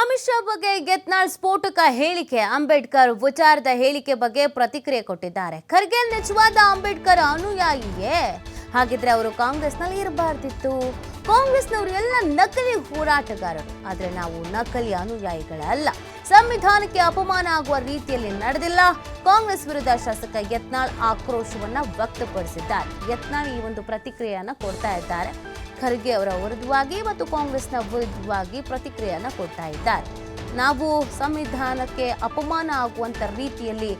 ಅಮಿತ್ ಶಾ ಬಗ್ಗೆ ಗೆತ್ನಾಳ್ ಸ್ಫೋಟಕ ಹೇಳಿಕೆ. ಅಂಬೇಡ್ಕರ್ ವಿಚಾರದ ಹೇಳಿಕೆ ಬಗ್ಗೆ ಪ್ರತಿಕ್ರಿಯೆ ಕೊಟ್ಟಿದ್ದಾರೆ. ಖರ್ಗೆ ನಿಜವಾದ ಅಂಬೇಡ್ಕರ್ ಅನುಯಾಯಿಯೇ ಹಾಗಿದ್ರೆ ಅವರು ಕಾಂಗ್ರೆಸ್ನಲ್ಲಿ ಇರಬಾರ್ದಿತ್ತು. ಕಾಂಗ್ರೆಸ್ನವರು ಎಲ್ಲ ನಕಲಿ ಹೋರಾಟಗಾರರು. ಆದರೆ ನಾವು ನಕಲಿ ಅನುಯಾಯಿಗಳಲ್ಲ. ಸಂವಿಧಾನಕ್ಕೆ ಅಪಮಾನ ಆಗುವ ರೀತಿಯಲ್ಲಿ ನಡೆದಿಲ್ಲ. ಕಾಂಗ್ರೆಸ್ ವಿರುದ್ಧ ಶಾಸಕ ಯತ್ನಾಳ್ ಆಕ್ರೋಶವನ್ನ ವ್ಯಕ್ತಪಡಿಸಿದ್ದಾರೆ. ಯತ್ನಾಳ್ ಈ ಒಂದು ಪ್ರತಿಕ್ರಿಯೆಯನ್ನ ಕೊಡ್ತಾ ಇದ್ದಾರೆ. ಖರ್ಗೆ ಅವರ ವಿರುದ್ಧವಾಗಿ ಮತ್ತು ಕಾಂಗ್ರೆಸ್ನ ವಿರುದ್ಧವಾಗಿ ಪ್ರತಿಕ್ರಿಯೆಯನ್ನು ಕೊಡ್ತಾ ಇದ್ದಾರೆ. ನಾವು ಸಂವಿಧಾನಕ್ಕೆ ಅಪಮಾನ ಆಗುವಂತ ರೀತಿಯಲ್ಲಿ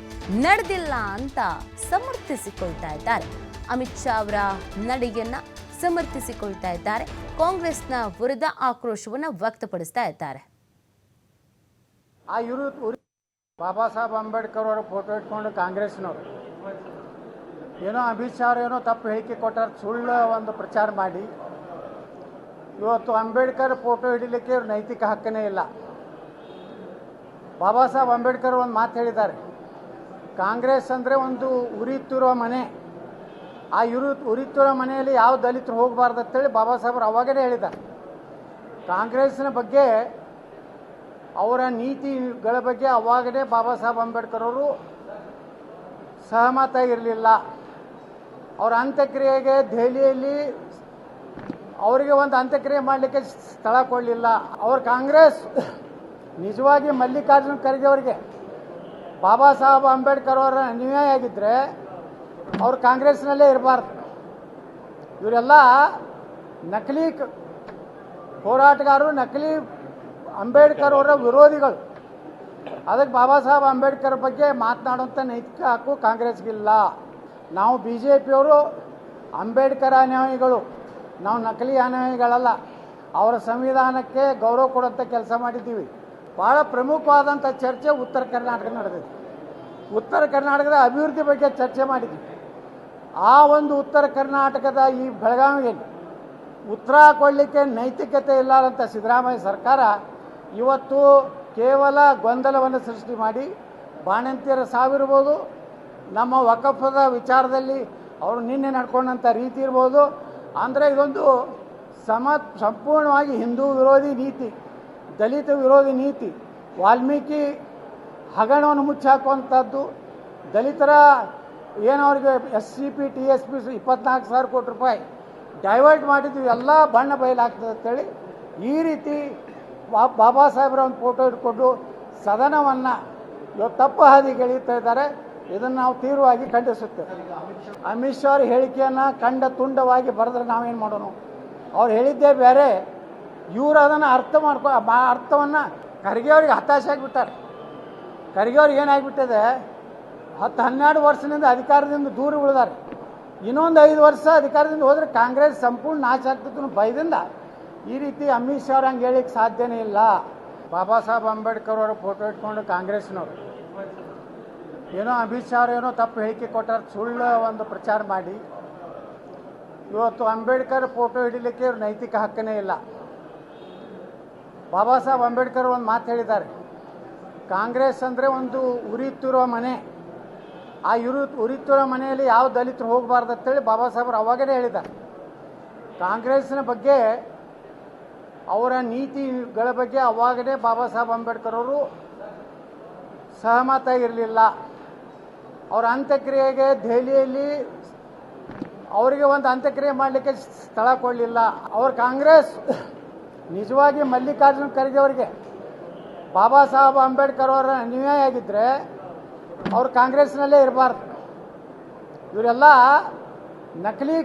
ನಡೆದಿಲ್ಲ ಅಂತ ಸಮರ್ಥಿಸಿಕೊಳ್ತಾ ಇದ್ದಾರೆ. ಅಮಿತ್ ಶಾ ಅವರ ನಡೆಯನ್ನ ಸಮರ್ಥಿಸಿಕೊಳ್ತಾ ಇದ್ದಾರೆ. ಕಾಂಗ್ರೆಸ್ನ ವಿರುದ್ಧ ಆಕ್ರೋಶವನ್ನ ವ್ಯಕ್ತಪಡಿಸ್ತಾ ಇದ್ದಾರೆ. ಆ ಇವರು ಬಾಬಾ ಸಾಹೇಬ್ ಅಂಬೇಡ್ಕರ್ ಅವರ ಫೋಟೋ ಇಟ್ಕೊಂಡು ಕಾಂಗ್ರೆಸ್ನವರು. ಏನೋ ಅಮಿತ್ ಶಾ ಏನೋ ತಪ್ಪು ಹೇಳಿಕೆ ಕೊಟ್ಟಾರ ಸುಳ್ಳು ಒಂದು ಪ್ರಚಾರ ಮಾಡಿ. ಇವತ್ತು ಅಂಬೇಡ್ಕರ್ ಫೋಟೋ ಹಿಡಿಲಿಕ್ಕೆ ಇವ್ರ ನೈತಿಕ ಹಕ್ಕನೇ ಇಲ್ಲ. ಬಾಬಾ ಸಾಹೇಬ್ ಅಂಬೇಡ್ಕರ್ ಒಂದು ಮಾತು ಹೇಳಿದ್ದಾರೆ. ಕಾಂಗ್ರೆಸ್ ಅಂದರೆ ಒಂದು ಉರಿತಿರೋ ಮನೆ. ಆ ಇರು, ಉರಿತಿರೋ ಮನೆಯಲ್ಲಿ ಯಾವ ದಲಿತರು ಹೋಗಬಾರ್ದು ಅಂತೇಳಿ ಬಾಬಾ ಸಾಹೇಬ್ರು ಅವಾಗಲೇ ಹೇಳಿದ್ದಾರೆ. ಕಾಂಗ್ರೆಸ್ನ ಬಗ್ಗೆ, ಅವರ ನೀತಿಗಳ ಬಗ್ಗೆ ಅವಾಗಲೇ ಬಾಬಾ ಸಾಹೇಬ್ ಅಂಬೇಡ್ಕರ್ ಅವರು ಸಹಮತ ಇರಲಿಲ್ಲ. ಅವರ ಅಂತ್ಯಕ್ರಿಯೆಗೆ ದೆಹಲಿಯಲ್ಲಿ ಅವರಿಗೆ ಒಂದು ಅಂತ್ಯಕ್ರಿಯೆ ಮಾಡಲಿಕ್ಕೆ ಸ್ಥಳ ಕೊಡಲಿಲ್ಲ. ಅವ್ರ ಕಾಂಗ್ರೆಸ್ ನಿಜವಾಗಿ ಮಲ್ಲಿಕಾರ್ಜುನ ಖರ್ಗೆ ಅವರಿಗೆ ಬಾಬಾ ಸಾಹೇಬ್ ಅಂಬೇಡ್ಕರ್ ಅವರ ಅನ್ಯಾಯ ಆಗಿದ್ದರೆ ಅವ್ರು ಕಾಂಗ್ರೆಸ್ನಲ್ಲೇ ಇರಬಾರ್ದು. ಇವರೆಲ್ಲ ನಕಲಿ ಹೋರಾಟಗಾರರು, ನಕಲಿ ಅಂಬೇಡ್ಕರ್ ಅವರ ವಿರೋಧಿಗಳು. ಅದಕ್ಕೆ ಬಾಬಾ ಸಾಹೇಬ್ ಅಂಬೇಡ್ಕರ್ ಬಗ್ಗೆ ಮಾತನಾಡುವಂಥ ನೈತಿಕ ಹಕ್ಕು ಕಾಂಗ್ರೆಸ್ಗಿಲ್ಲ. ನಾವು ಬಿ ಜೆ ಪಿಯವರು ಅಂಬೇಡ್ಕರ್ ಅನುಯಾಯಿಗಳು. ನಾವು ನಕಲಿ ಅನುಯಾಯಿಗಳಲ್ಲ ಅವರ ಸಂವಿಧಾನಕ್ಕೆ ಗೌರವ ಕೊಡುವಂಥ ಕೆಲಸ ಮಾಡಿದ್ದೀವಿ. ಭಾಳ ಪ್ರಮುಖವಾದಂಥ ಚರ್ಚೆ ಉತ್ತರ ಕರ್ನಾಟಕ ನಡೆದಿದೆ. ಉತ್ತರ ಕರ್ನಾಟಕದ ಅಭಿವೃದ್ಧಿ ಬಗ್ಗೆ ಚರ್ಚೆ ಮಾಡಿದ್ವಿ. ಆ ಒಂದು ಉತ್ತರ ಕರ್ನಾಟಕದ ಈ ಬೆಳಗಾವಿಯಲ್ಲಿ ಉತ್ತರ ಕೊಡಲಿಕ್ಕೆ ನೈತಿಕತೆ ಇಲ್ಲದಂಥ ಸಿದ್ದರಾಮಯ್ಯ ಸರ್ಕಾರ ಇವತ್ತು ಕೇವಲ ಗೊಂದಲವನ್ನು ಸೃಷ್ಟಿ ಮಾಡಿ ಬಾಣಂತಿಯರ ಸಾವಿರ್ಬೋದು, ನಮ್ಮ ವಕಫದ ವಿಚಾರದಲ್ಲಿ ಅವರು ನಿನ್ನೆ ನಡ್ಕೊಂಡಂಥ ರೀತಿ ಇರ್ಬೋದು ಅಂದರೆ ಇದೊಂದು ಸಮ ಸಂಪೂರ್ಣವಾಗಿ ಹಿಂದೂ ವಿರೋಧಿ ನೀತಿ, ದಲಿತ ವಿರೋಧಿ ನೀತಿ. ವಾಲ್ಮೀಕಿ ಹಗರಣವನ್ನು ಮುಚ್ಚಾಕುವಂಥದ್ದು ದಲಿತರ ಏನು ಅವ್ರಿಗೆ S C P T S P ಇಪ್ಪತ್ನಾಲ್ಕು ಸಾವಿರ ಕೋಟಿ ರೂಪಾಯಿ ಡೈವರ್ಟ್ ಮಾಡಿದ್ದು ಎಲ್ಲ ಬಣ್ಣ ಬಯಲಾಗ್ತದೆ ಅಂತೇಳಿ ಈ ರೀತಿ ಬಾಬಾ ಸಾಹೇಬ್ರ ಒಂದು ಫೋಟೋ ಇಟ್ಕೊಂಡು ಸದನವನ್ನು ಇವತ್ತು ತಪ್ಪು ಹಾದಿ ಎಳೀತಾ ಇದ್ದಾರೆ. ಇದನ್ನು ನಾವು ತೀವ್ರವಾಗಿ ಖಂಡಿಸುತ್ತೇವೆ. ಅಮಿತ್ ಶಾ ಅವ್ರ ಹೇಳಿಕೆಯನ್ನು ಖಂಡ ತುಂಡವಾಗಿ ಬರೆದ್ರೆ ನಾವೇನು ಮಾಡೋಣ? ಅವ್ರು ಹೇಳಿದ್ದೇ ಬೇರೆ. ಇವರು ಅದನ್ನು ಅರ್ಥ ಮಾಡ್ಕೊ ಅರ್ಥವನ್ನು ಖರ್ಗೆ ಅವ್ರಿಗೆ ಹತಾಶೆ ಆಗಿಬಿಟ್ಟಾರೆ. ಖರ್ಗೆ ಅವ್ರಿಗೆ ಏನಾಗ್ಬಿಟ್ಟಿದೆ? ಹತ್ತು ಹನ್ನೆರಡು ವರ್ಷದಿಂದ ಅಧಿಕಾರದಿಂದ ದೂರ ಉಳಿದಾರೆ. ಇನ್ನೊಂದು ಐದು ವರ್ಷ ಅಧಿಕಾರದಿಂದ ಹೋದರೆ ಕಾಂಗ್ರೆಸ್ ಸಂಪೂರ್ಣ ನಾಶ ಆಗ್ತಿತ್ತು ಭಯದಿಂದ ಈ ರೀತಿ ಅಮಿತ್ ಶಾ ಅವ್ರು ಹಂಗೆ ಹೇಳಿಕ್ಕೆ ಸಾಧ್ಯನೇ ಇಲ್ಲ. ಬಾಬಾ ಸಾಹೇಬ್ ಅಂಬೇಡ್ಕರ್ ಅವರ ಫೋಟೋ ಇಟ್ಕೊಂಡು ಕಾಂಗ್ರೆಸ್ನವರು. ಏನೋ ಅಮಿತ್ ಶಾ ಏನೋ ತಪ್ಪು ಹೇಳಿಕೆ ಕೊಟ್ಟಾರ, ಸುಳ್ಳು ಒಂದು ಪ್ರಚಾರ ಮಾಡಿ. ಇವತ್ತು ಅಂಬೇಡ್ಕರ್ ಫೋಟೋ ಹಿಡಿಲಿಕ್ಕೆ ಇವ್ರ ನೈತಿಕ ಹಕ್ಕನೇ ಇಲ್ಲ. ಬಾಬಾ ಸಾಹೇಬ್ ಅಂಬೇಡ್ಕರ್ ಒಂದು ಮಾತು ಹೇಳಿದ್ದಾರೆ. ಕಾಂಗ್ರೆಸ್ ಅಂದರೆ ಒಂದು ಉರಿತಿರೋ ಮನೆ. ಆ ಇರು, ಉರಿತಿರೋ ಮನೆಯಲ್ಲಿ ಯಾವ ದಲಿತರು ಹೋಗಬಾರ್ದು ಅಂತೇಳಿ ಬಾಬಾ ಸಾಹೇಬ್ರು ಅವಾಗಲೇ ಹೇಳಿದ್ದಾರೆ. ಕಾಂಗ್ರೆಸ್ನ ಬಗ್ಗೆ, ಅವರ ನೀತಿಗಳ ಬಗ್ಗೆ ಅವಾಗಲೇ ಬಾಬಾ ಸಾಹೇಬ್ ಅಂಬೇಡ್ಕರ್ ಅವರು ಸಹಮತ ಇರಲಿಲ್ಲ. ಅವರ ಅಂತ್ಯಕ್ರಿಯೆಗೆ ದೆಹಲಿಯಲ್ಲಿ ಅವರಿಗೆ ಒಂದು ಅಂತ್ಯಕ್ರಿಯೆ ಮಾಡಲಿಕ್ಕೆ ಸ್ಥಳ ಕೊಡಲಿಲ್ಲ. ಅವ್ರ ಕಾಂಗ್ರೆಸ್ ನಿಜವಾಗಿ ಮಲ್ಲಿಕಾರ್ಜುನ ಖರ್ಗೆ ಅವರಿಗೆ ಬಾಬಾ ಸಾಹೇಬ್ ಅಂಬೇಡ್ಕರ್ ಅವರ ಅನ್ಯಾಯ ಆಗಿದ್ದರೆ ಅವ್ರು ಕಾಂಗ್ರೆಸ್ನಲ್ಲೇ ಇರಬಾರ್ದು. ಇವರೆಲ್ಲ ನಕಲಿ